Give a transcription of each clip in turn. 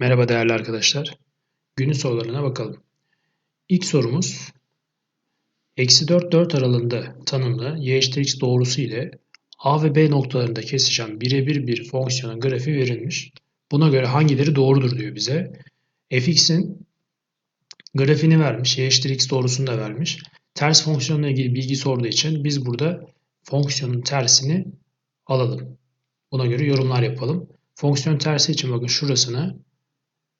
Merhaba değerli arkadaşlar. Günün sorularına bakalım. İlk sorumuz eksi 4 4 aralığında tanımlı y eşittir x doğrusu ile a ve b noktalarında kesişen birebir bir fonksiyonun grafiği verilmiş. Buna göre hangileri doğrudur diyor bize. fx'in grafiğini vermiş. y eşittir x doğrusunu da vermiş. Ters fonksiyonla ilgili bilgi sorduğu için biz burada fonksiyonun tersini alalım. Buna göre yorumlar yapalım. Fonksiyon tersi için bakın şurasını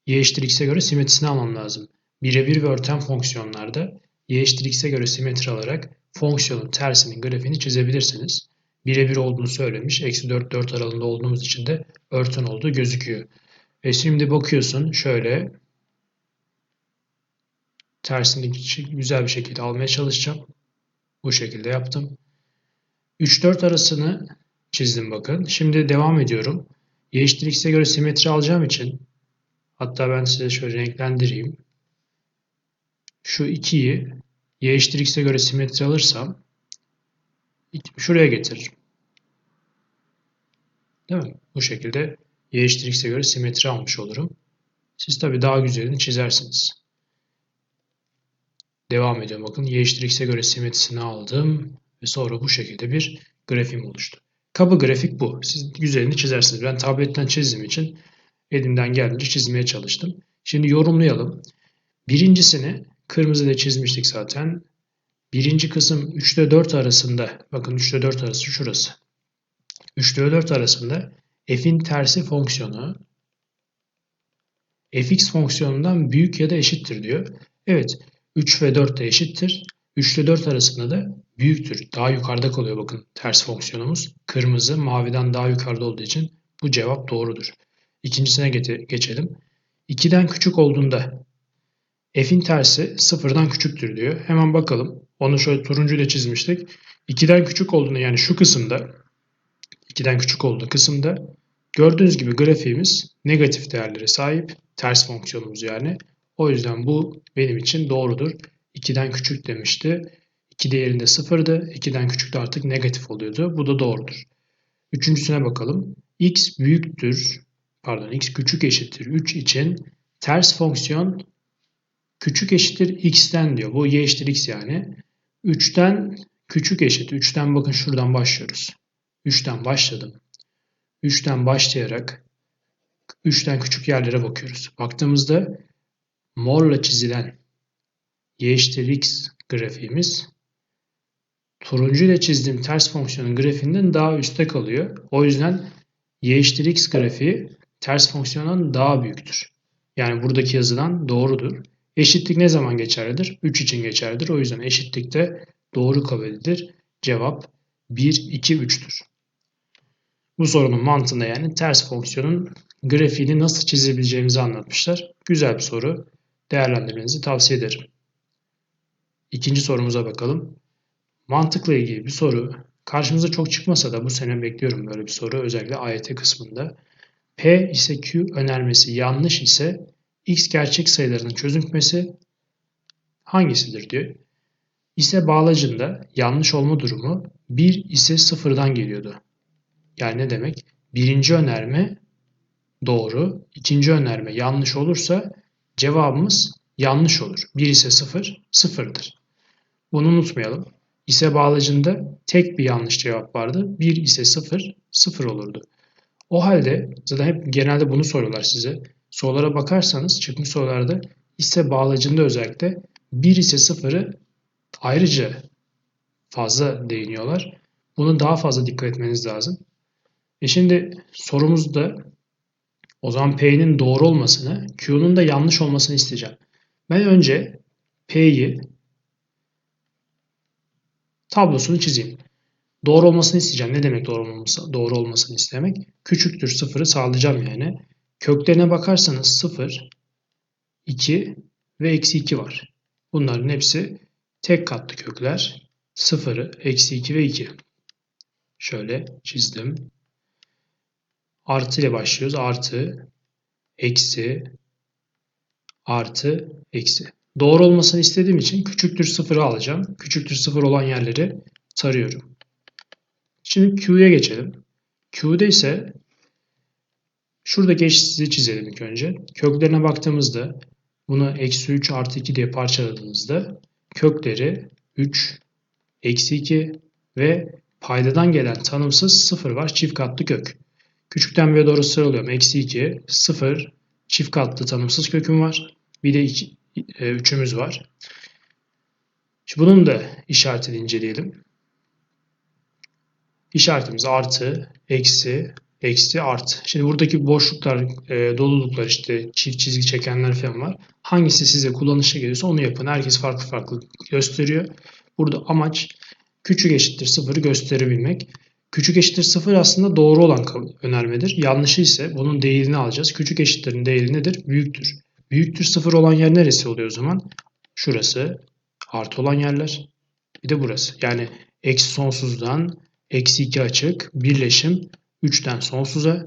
y eşittir x'e göre simetrisini almam lazım. Birebir ve örten fonksiyonlarda y eşittir x'e göre simetri alarak fonksiyonun tersinin grafiğini çizebilirsiniz. Birebir olduğunu söylemiş. Eksi 4 4 aralığında olduğumuz için de örten olduğu gözüküyor. E şimdi bakıyorsun şöyle tersini güzel bir şekilde almaya çalışacağım. Bu şekilde yaptım. 3-4 arasını çizdim bakın. Şimdi devam ediyorum. Y eşittir x'e göre simetri alacağım için Hatta ben size şöyle renklendireyim. Şu 2'yi y eşittir x'e göre simetri alırsam şuraya getiririm. Değil mi? Bu şekilde y eşittir x'e göre simetri almış olurum. Siz tabi daha güzelini çizersiniz. Devam ediyorum. Bakın y eşittir x'e göre simetrisini aldım. Ve sonra bu şekilde bir grafiğim oluştu. Kaba grafik bu. Siz güzelini çizersiniz. Ben tabletten çizdiğim için elimden geldiğince çizmeye çalıştım. Şimdi yorumlayalım. Birincisini kırmızıyla çizmiştik zaten. Birinci kısım 3 ile 4 arasında, bakın 3 ile 4 arası şurası. 3 ile 4 arasında f'in tersi fonksiyonu fx fonksiyonundan büyük ya da eşittir diyor. Evet 3 ve 4 de eşittir. 3 ile 4 arasında da büyüktür. Daha yukarıda kalıyor bakın ters fonksiyonumuz. Kırmızı maviden daha yukarıda olduğu için bu cevap doğrudur. İkincisine geçelim. 2'den küçük olduğunda f'in tersi sıfırdan küçüktür diyor. Hemen bakalım. Onu şöyle turuncu ile çizmiştik. 2'den küçük olduğunda yani şu kısımda 2'den küçük olduğu kısımda gördüğünüz gibi grafiğimiz negatif değerlere sahip. Ters fonksiyonumuz yani. O yüzden bu benim için doğrudur. 2'den küçük demişti. 2 değerinde sıfırdı. 2'den küçük de artık negatif oluyordu. Bu da doğrudur. Üçüncüsüne bakalım. x büyüktür pardon x küçük eşittir 3 için ters fonksiyon küçük eşittir x'ten diyor. Bu y eşittir x yani. 3'ten küçük eşit. 3'ten bakın şuradan başlıyoruz. 3'ten başladım. 3'ten başlayarak 3'ten küçük yerlere bakıyoruz. Baktığımızda morla çizilen y eşittir x grafiğimiz turuncu ile çizdiğim ters fonksiyonun grafiğinden daha üstte kalıyor. O yüzden y eşittir x grafiği ters fonksiyondan daha büyüktür. Yani buradaki yazıdan doğrudur. Eşitlik ne zaman geçerlidir? 3 için geçerlidir. O yüzden eşitlikte doğru kabul edilir. Cevap 1, 2, 3'tür. Bu sorunun mantığında yani ters fonksiyonun grafiğini nasıl çizebileceğimizi anlatmışlar. Güzel bir soru. Değerlendirmenizi tavsiye ederim. İkinci sorumuza bakalım. Mantıkla ilgili bir soru. Karşımıza çok çıkmasa da bu sene bekliyorum böyle bir soru. Özellikle AYT kısmında. P ise Q önermesi yanlış ise X gerçek sayılarının çözüm kümesi hangisidir diyor. İse bağlacında yanlış olma durumu 1 ise 0'dan geliyordu. Yani ne demek? Birinci önerme doğru, ikinci önerme yanlış olursa cevabımız yanlış olur. 1 ise 0, 0'dır. Bunu unutmayalım. İse bağlacında tek bir yanlış cevap vardı. 1 ise 0, 0 olurdu. O halde zaten hep genelde bunu soruyorlar size. Sorulara bakarsanız çıkmış sorularda ise bağlacında özellikle 1 ise 0'ı ayrıca fazla değiniyorlar. Bunu daha fazla dikkat etmeniz lazım. E şimdi sorumuzda o zaman P'nin doğru olmasını, Q'nun da yanlış olmasını isteyeceğim. Ben önce P'yi tablosunu çizeyim. Doğru olmasını isteyeceğim. Ne demek doğru, olması, doğru olmasını istemek? Küçüktür sıfırı sağlayacağım yani. Köklerine bakarsanız 0, 2 ve eksi 2 var. Bunların hepsi tek katlı kökler. 0, eksi 2 ve 2. Şöyle çizdim. Artı ile başlıyoruz. Artı, eksi, artı, eksi. Doğru olmasını istediğim için küçüktür sıfırı alacağım. Küçüktür sıfır olan yerleri tarıyorum. Şimdi Q'ya geçelim. Q'de ise Şuradaki eşitsizliği çizelim ilk önce. Köklerine baktığımızda bunu eksi 3 artı 2 diye parçaladığımızda kökleri 3, eksi 2 ve paydadan gelen tanımsız 0 var çift katlı kök. Küçükten büyüğe doğru sıralıyorum. Eksi 2, 0, çift katlı tanımsız köküm var. Bir de 2, 3'ümüz var. Şimdi bunun da işaretini inceleyelim. İşaretimiz artı, eksi, eksi, artı. Şimdi buradaki boşluklar, e, doluluklar işte çift çizgi çekenler falan var. Hangisi size kullanışa geliyorsa onu yapın. Herkes farklı farklı gösteriyor. Burada amaç küçük eşittir sıfırı gösterebilmek. Küçük eşittir sıfır aslında doğru olan önermedir. Yanlışı ise bunun değerini alacağız. Küçük eşittirin değeri nedir? Büyüktür. Büyüktür sıfır olan yer neresi oluyor o zaman? Şurası artı olan yerler. Bir de burası. Yani eksi sonsuzdan eksi 2 açık birleşim 3'ten sonsuza.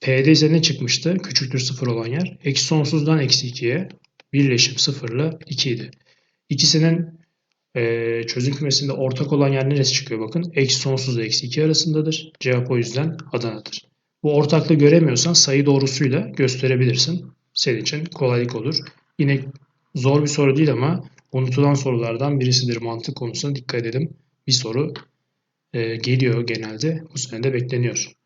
P'de ise ne çıkmıştı? Küçüktür 0 olan yer. Eksi sonsuzdan eksi 2'ye birleşim 0 ile 2 idi. İkisinin e, çözüm kümesinde ortak olan yer neresi çıkıyor bakın. Eksi sonsuz ile eksi 2 arasındadır. Cevap o yüzden Adana'dır. Bu ortaklığı göremiyorsan sayı doğrusuyla gösterebilirsin. Senin için kolaylık olur. Yine zor bir soru değil ama unutulan sorulardan birisidir mantık konusuna dikkat edelim. Bir soru e, geliyor genelde. Bu sene de bekleniyor.